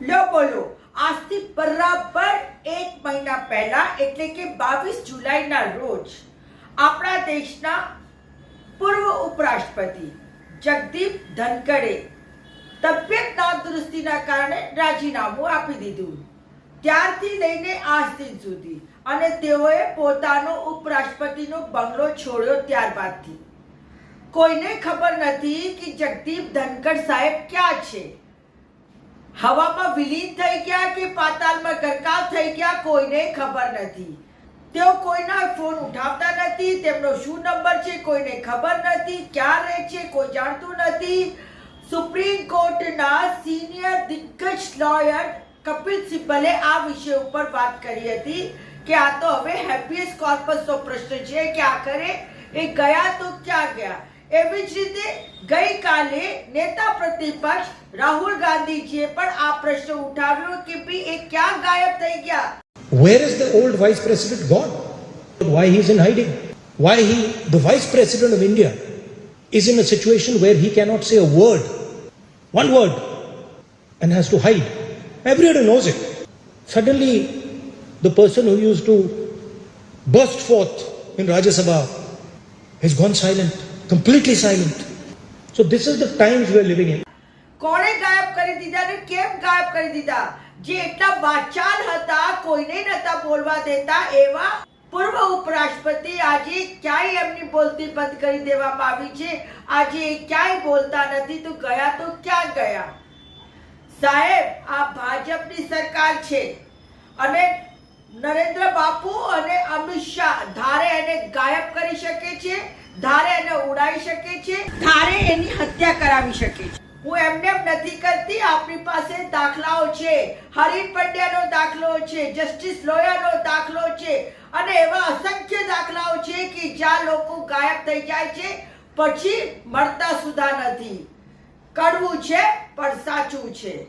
લો બોલો. આજથી બરાબર એક મહિના પહેલા, એટલે કે બાવીસ જુલાઈના રોજ, આપણા દેશના પૂર્વ ઉપરાષ્ટ્રપતિ જગદીપ ધનકડે તબિયત નાદુરસ્તીના કારણે રાજીનામું આપી દીધું. ત્યારથી લઈને આજ દિન સુધી અને તેઓએ પોતાનો ઉપરાષ્ટ્રપતિનો બંગલો છોડ્યો ત્યારબાદથી. કોઈને ખબર નથી કે જગદીપ ધનકડ સાહેબ ક્યાં છે. હવામાં વિલીન થઈ ગયા કે પાતાળમાં ગરકાવ થઈ ગયા કોઈને ખબર નથી. તેઓ કોઈના ફોન ઉઠાવતા નથી, તેમનો શું નંબર છે કોઈને ખબર નથી, ક્યાં રહે છે કોઈ જાણતું નથી. સુપ્રીમ કોર્ટના સિનિયર દિગ્ગજ લોયર કપિલ સિબ્બલે આ વિષય ઉપર વાત કરી હતી કે આ તો હવે હેપીએસ્ટ કોર્પસનો પ્રશ્ન છે કે આખરે એ ગયા તો ક્યાં ગયા? એવી જ રીતે ગઈકાલે નેતા પ્રતિપક્ષ રાહુલ ગાંધીજીએ પણ આ પ્રશ્ન ઉઠાવ્યો કે ભી એ ક્યાં ગાયબ થઈ ગયા where is the old vice president gone why he is in hiding? Why he the vice president of India is in a situation where he cannot say a word, one word, and has to hide. Everybody knows it. Suddenly, the person who used to burst forth in Rajya Sabha has gone silent, silent so this is the times we are living in કોણે ગાયબ કરી દીધા ને કેમ ગાયબ કરી દીધા? જે એટલા વાચાલ હતા કોઈને નતા બોલવા દેતા એવા પૂર્વ ઉપરાષ્ટ્રપતિ આજે ક્યાંય એમની બોલતી બંધ કરી દેવામાં આવી છે? આજે ક્યાંય બોલતા નથી તો ગયા તો ક્યાં ગયા? સાહેબ આ ભાજપની સરકાર છે. અને નરેન્દ્ર બાપુ અને અમિત શાહ ધારે એને ગાયબ કરી શકે છે? ધારે એને ઉડાવી શકે છે? ધારે એની હત્યા કરાવી શકે છે. હું એમને એમ નથી કરતી, આપણી પાસે દાખલાઓ છે. હરીન પંડ્યાનો દાખલો છે, જસ્ટિસ લોયાનો દાખલો છે અને એવા અસંખ્ય દાખલાઓ છે કે જ્યાં લોકો ગાયબ થઈ જાય છે, પછી મળતા સુધા નથી. કડવું છે, પણ સાચું છે.